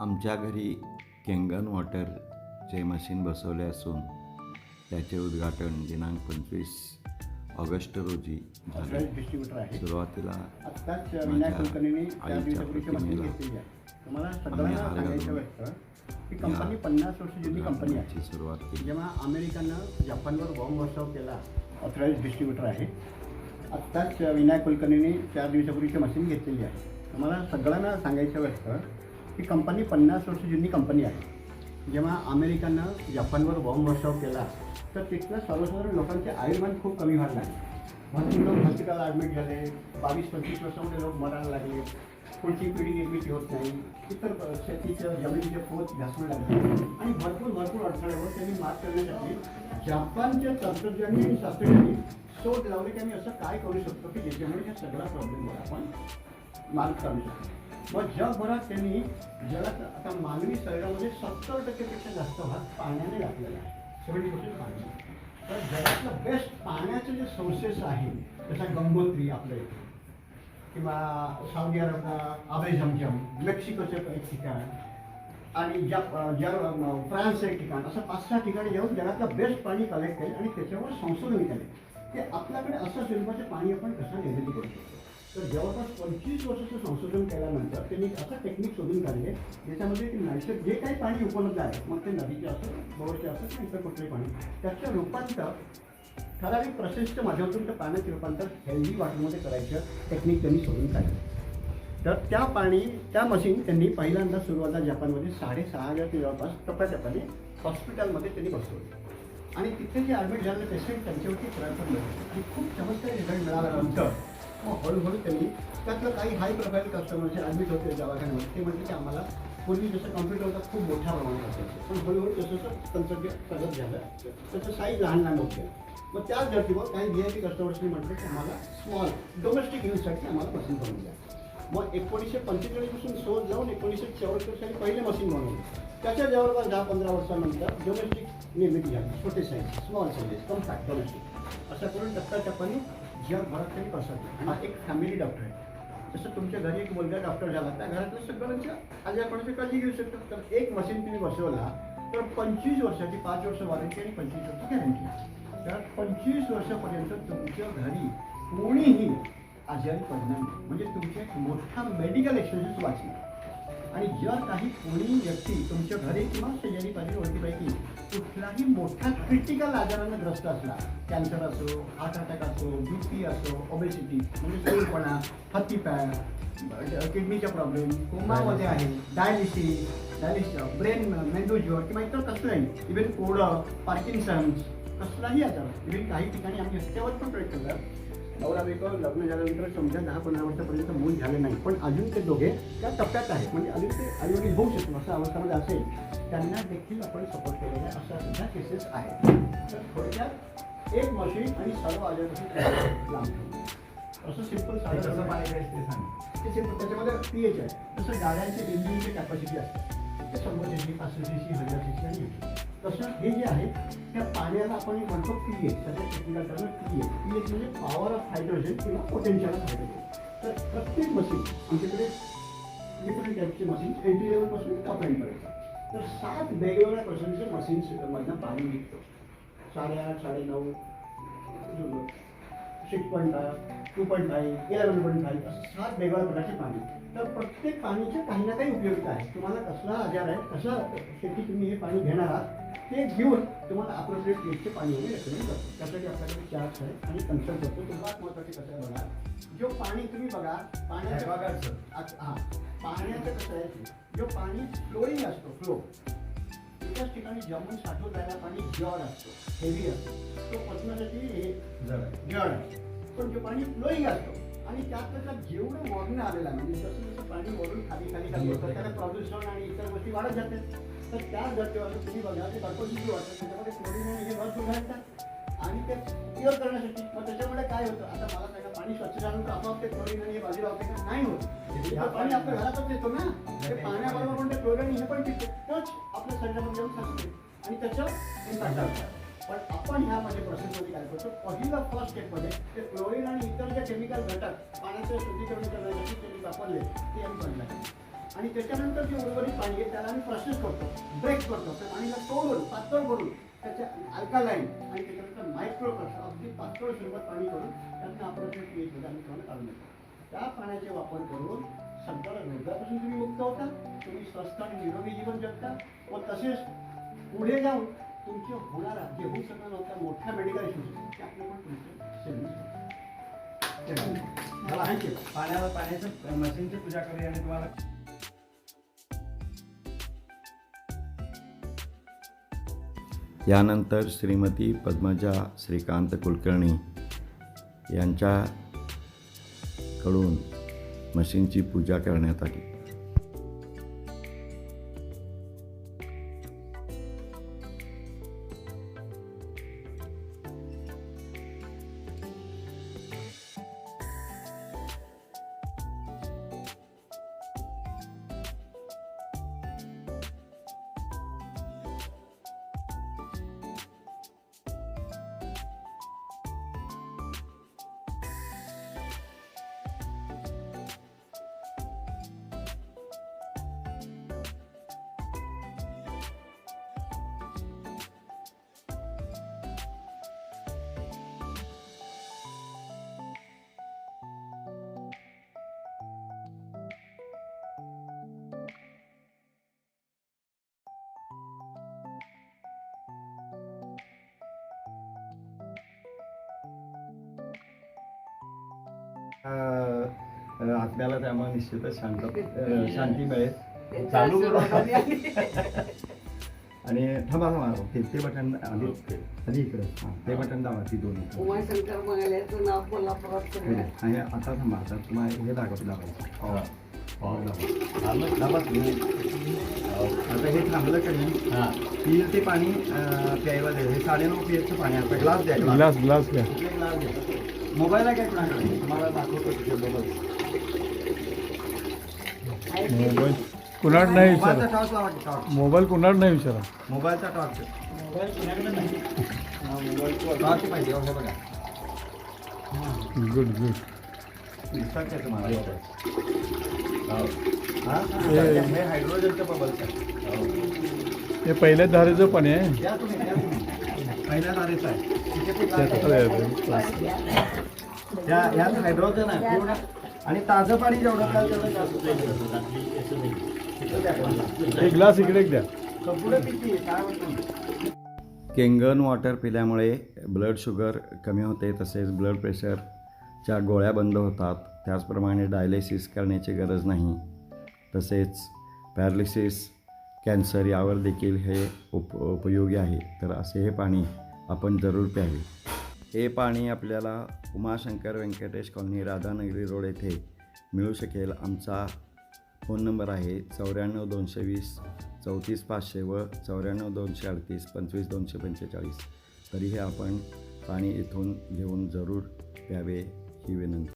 आमच्या घरी Kangen वॉटरचे machine बसवले असून त्याचे उद्घाटन दिनांक पंचवीस ऑगस्ट रोजी झाले. सुरुवातीला आईच्या प्रतिमेला घेतलेली आहे. तुम्हाला आम्ही सगळ्यांना हार सांगायचं घालून वाटतं की कंपनी पन्नास वर्ष जुनी कंपनी आहे. उद्घाटनाची सुरुवात केली. जेव्हा अमेरिकेनं जपानवर बॉम्ब वर्षाव केला ऑथराईज डिस्ट्रीब्युटर आहे. आत्ताच विनायक कुलकर्णींनी चार दिवसापूर्वीची मशीन घेतलेली आहे. तुम्हाला सगळ्यांना सांगायचं वाटतं ही कंपनी पन्नास वर्ष जुनी कंपनी आहे. जेव्हा अमेरिकानं जपानवर बॉम्ब वर्षाव केला तर तिथल्या सर्वसाधारण लोकांचे आयुर्मान खूप कमी व्हायला लागले. भरपूर लोक हॉस्पिटल ॲडमिट झाले बावीस पंचवीस वर्षामध्ये लोक मरायला लागले. पुढची पिढी निर्मिती होत नाही. इतर शेतीचं जमिनीचे पोत घासू लागले. आणि भरपूर भरपूर अडथळ्यावर त्यांनी मात करण्यासाठी जपानच्या तंत्रज्ञानी आणि शास्त्रज्ञांनी शोध लावले की आम्ही असं काय करू शकतो की ज्याच्यामुळे ह्या सगळ्या प्रॉब्लेमवर आपण मार्ग काढू शकतो. मग जगभरात त्यांनी जगात आता मानवी शरीरामध्ये सत्तर टक्केपेक्षा जास्त भाग पाण्याने घातलेला आहे. सेवन्टी पर्सेंट पाणी. तर जगातलं बेस्ट पाण्याचे जे सोर्सेस आहे जसा गंगोत्री आपल्या इथे किंवा सौदी अरब आबे झमझम मेक्सिकोचं एक ठिकाण आणि ज्या ज्या फ्रान्सचं एक ठिकाण असं पाच सहा ठिकाणी जाऊन जगातलं बेस्ट पाणी कलेक्ट केलं आणि त्याच्यावर संशोधन केले. की आपल्याकडे असं स्वरूपाचे पाणी आपण कसं निर्मिती करू शकतो? तर जवळपास पंचवीस वर्षाचं संशोधन केल्यानंतर त्यांनी असं टेक्निक शोधून काढले ज्याच्यामध्ये की नैसर्गिक जे काही पाणी उपलब्ध आहे मग ते नदीचे असो बोरचे असो किंवा इतर कुठले पाणी त्याचं रूपांतर ठराविक प्रशिष्ट माध्यमातून त्या पाण्याचे रूपांतर हेल्दी वॉटरमध्ये करायचं टेक्निक त्यांनी शोधून काढलं. तर त्या पाणी त्या मशीन त्यांनी पहिल्यांदा सुरुवातीला जपानमध्ये साडेसहा हजार ते जवळपास टप्प्याटप्प्याने हॉस्पिटलमध्ये त्यांनी बसवले. आणि तिथे जे ॲडमिट झालेले पेशंट त्यांच्यावरती प्रयत्न आणि खूप चमत्कार रिझल्ट मिळाल्यानंतर मग हळूहळू त्यांनी त्यातलं काही हाय प्रोफाईल कस्टमर जे ॲडमिट होते दवाखान्यामध्ये ते म्हटले की आम्हाला पूर्वी जसं कॉम्प्युटर होता खूप मोठ्या प्रमाणात असायचं पण हळूहळू जसं तंत्रज्ञ तंत्रज्ञान प्रगत झालं त्याचं साईज लहान लहान होते मग त्याच धर्तीवर काही व्ही आय पी कस्टमर्सनी म्हटलं की आम्हाला स्मॉल डोमेस्टिक यूजसाठी आम्हाला मशीन बनवून द्या. मग एकोणीसशे पंचेचाळीसपासून शोध लावून एकोणीसशे चौवेचाळीस साली पहिले मशीन बनवलं त्याच्या जवळपास दहा पंधरा वर्षानंतर डोमेस्टिक निर्मिती झाली छोटे size small sizes compact domestic असं करून टप्प्याटप्प्याने जगभरात त्यांनी पसरली हा एक फॅमिली डॉक्टर आहे. जसं तुमच्या घरी एक मुलगा डॉक्टर झाला, त्या घरातल्या सगळ्यांच्या आजारपणाची काळजी घेऊ शकतात. तर एक मशीन तुम्ही बसवला, तर पंचवीस वर्षाची, पाच वर्ष वॉरंटी आणि पंचवीस वर्ष गॅरंटी तर पंचवीस वर्षापर्यंत तुमच्या घरी कोणीही आजारी पडणार नाही. म्हणजे तुमचे एक मोठा मेडिकल एक्सपेन्सेस वाचणार. आणि जर काही कोणी व्यक्ती तुमच्या घरी किंवा शेजारी पाहिजे कुठलाही मोठा क्रिटिकल आजारानं ग्रस्त असला कॅन्सर असो हार्ट अटॅक असो बी पी असो ओबेसिटी म्हणजे स्थूलपणा हत्तीपॅड किडनीचा प्रॉब्लेम कोमामध्ये आहे डायलिसिस डायलिसिस ब्रेन मेंदू ज्वर किंवा इतर कसलाही इव्हन कोडं पार्किन्सन्स कसलाही आजार इव्हन काही ठिकाणी आम्ही रस्त्यावर पण प्रयत्न करतात नवरा बायको लग्न झाल्यानंतर समजा दहा पंधरा वर्षापर्यंत मूल झाले नाही. पण अजून ते दोघे त्या टप्प्यात आहेत. म्हणजे अजून ते आईवडील होऊ शकतो असं अवस्थामध्ये असेल त्यांना देखील आपण सपोर्ट केलेला आहे. अशा सुद्धा केसेस आहेत. तर थोडक्यात एक मशीन आणि सर्व आजारापासून लांब. असं सिम्पल साधं पाणी ते सिम्पल त्याच्यामध्ये पी एच आहे तसं गाड्यांचे इंजिनची कॅपॅसिटी असते. ते शंभर सी सी पाचशे सी सी हज़ार सी सी आणि तसं हे जे आहे त्या पाण्याला आपण म्हणतो पी एच त्याच्या technical term P H P H म्हणजे पॉवर ऑफ हायड्रोजन किंवा पोटेन्शियल ऑफ हायड्रोजन तर प्रत्येक मशीन आमच्याकडे डिफरंट टाईपचे मशीन एंट्री लेवलपासून टॉप एंडपर्यंत तर सात वेगवेगळ्या पर्सेंटचे मशीन्समधनं पाणी निघतो. साडेआठ साडेनऊ six point five two point five eleven point five असं सात वेगवेगळ्या प्रकारचे पाणी. तर प्रत्येक पाणीचे काही ना काही उपयोगिता आहे. तुम्हाला कसला आजार आहे कसं शेती तुम्ही हे पाणी घेणार आहात ते घेऊन तुम्हाला अप्रोप्रिएट रेटचे पाणी आम्ही रेकमेंड करतो. त्यासाठी आपल्याकडे चार्ज आहे आणि कन्सल्ट करतो. तुम्हाला महत्त्वाचे कसं आहे बघा. जो पाणी तुम्ही बघा पाण्याचं. आता- हा. पाण्याचं कसं आहे? जो पाणी फ्लोईंग असतो फ्लो एकाच ठिकाणी जमून साठवून राहिला पाणी जड असतो हेवी असतो. तो पचण्यासाठी हे जड आहे. पण जो पाणी फ्लोईंग असतो आणि त्यात त्याच्यात जेवढं वर्ण आलेलं म्हणजे जसं जसं पाणी वरून खाली खाली खाली होतं त्याला प्रदूषण आणि इतर गोष्टी वाढत जातात. तर त्याच धर्तीवर तुम्ही बघा ते कर्कशी वाटतं त्याच्यामध्ये क्लोरीन आणि हे भरपूर घालतात आणि ते क्युअर करण्यासाठी मग त्याच्यामुळे काय होतं आता मला सांगा पाणी स्वच्छ झाल्यानंतर आपोआप ते क्लोरीन आणि हे बाजूला होते का नाही होत हे पाणी आपल्या घरातच येतो ना ते पाण्याबरोबर पण ते क्लोरीन हे पण पितो तोच आपल्या शरीरामध्ये जाऊन साचते आणि त्याचं इम्पॅक्ट असतात पण आपण ह्यामध्ये प्रोसेसमध्ये काय करतो पहिलं फर्स्ट स्टेपमध्ये ते क्लोरीन आणि इतर जे केमिकल घटक पाण्याचं शुद्धीकरण करण्यासाठी त्यांनी वापरले ते आम्ही बनलं आणि त्याच्यानंतर जे उर्वरित पाणी आहे त्याला आम्ही प्रोसेस करतो. ब्रेक करतो. त्या पाणीला तोडून पातळ करून त्याच्या अल्कालाईन आणि त्याच्यानंतर मायक्रो अगदी पातळ स्वरूपात पाणी करून त्यातनं आपण ते पीएच आम्ही तुम्हाला काढून देतो. त्या पाण्याचा वापर करून सगळ्या रोगापासून तुम्ही मुक्त होता तुम्ही स्वस्थ आणि निरोगी जीवन जगता व तसेच पुढे जाऊन तुमचे होणारा जे होऊ शकणार नव्हत्या मोठ्या मेडिकल इश्यूज ते आपले पण तुमचे सेव्हिंग मला आहे पाण्याला पाण्याचं मशीनची पूजा करूया आणि तुम्हाला यानंतर श्रीमती पद्मजा श्रीकांत कुलकर्णी यांच्याकडून मशीनची पूजा करण्यात आली. आत्म्याला त्यामुळे निश्चितच शांत शांती मिळेल. चालू करू. आणि थांबा थांबा. ते ते बटन आधी आधी इकडं. ते बटन दाबा ती दोन हे. आणि आता थांबा आता तुम्हाला हे दाखवतो दाबायचं पॉवर पॉवर दाबा दाबा आता हे थांबलं का नाही पीएल ते पाणी अं, प्यायला द्या हे साडेनऊ पीएलचं पाणी आहे ग्लास द्या ग्लास ग्लास घ्या कुठले ग्लास द्या मोबाईल आहे काय कुणाकडे तुम्हाला दाखवतो तिथे बघा मोबाईल कुणाड नाही। मोबाईलचा विचारा टॉर्च लावा की टॉर्च मोबाईल कुणाड नाही विचारा मोबाईलचा टॉर्च टॉर्च पाहिजे हो, हे? बघा गुड गुड दिसतात का तुम्हाला हो. हा? हे- हे हायड्रोजनचं बबल्स आहे हे पहिल्या धारेचं पाणी आहे. पहिल्या आहे. हायड्रोजन आहे पूर्ण. आणि ताजं पाणी जेवढं तेवढं जास्त. एक ग्लास इकडे द्या. केंगन वॉटर पिल्यामुळे ब्लड शुगर कमी होते तसेच ब्लड प्रेशरच्या गोळ्या बंद होतात. त्याचप्रमाणे डायलिसिस करण्याची गरज नाही. तसेच पॅरालिसिस कॅन्सर यावर देखील हे उप उपयोगी आहे. तर असे हे पाणी आपण जरूर प्यावे. हे पाणी आपल्याला उमाशंकर व्यंकटेश कॉलनी राधानगरी रोड येथे मिळू शकेल. आमचा फोन नंबर आहे चौऱ्याण्णव दोनशे वीस चौतीस पाचशे व चौऱ्याण्णव दोनशे अडतीस पंचवीस दोनशे पंचेचाळीस. तरीही आपण पाणी इथून घेऊन जरूर प्यावे ही विनंती.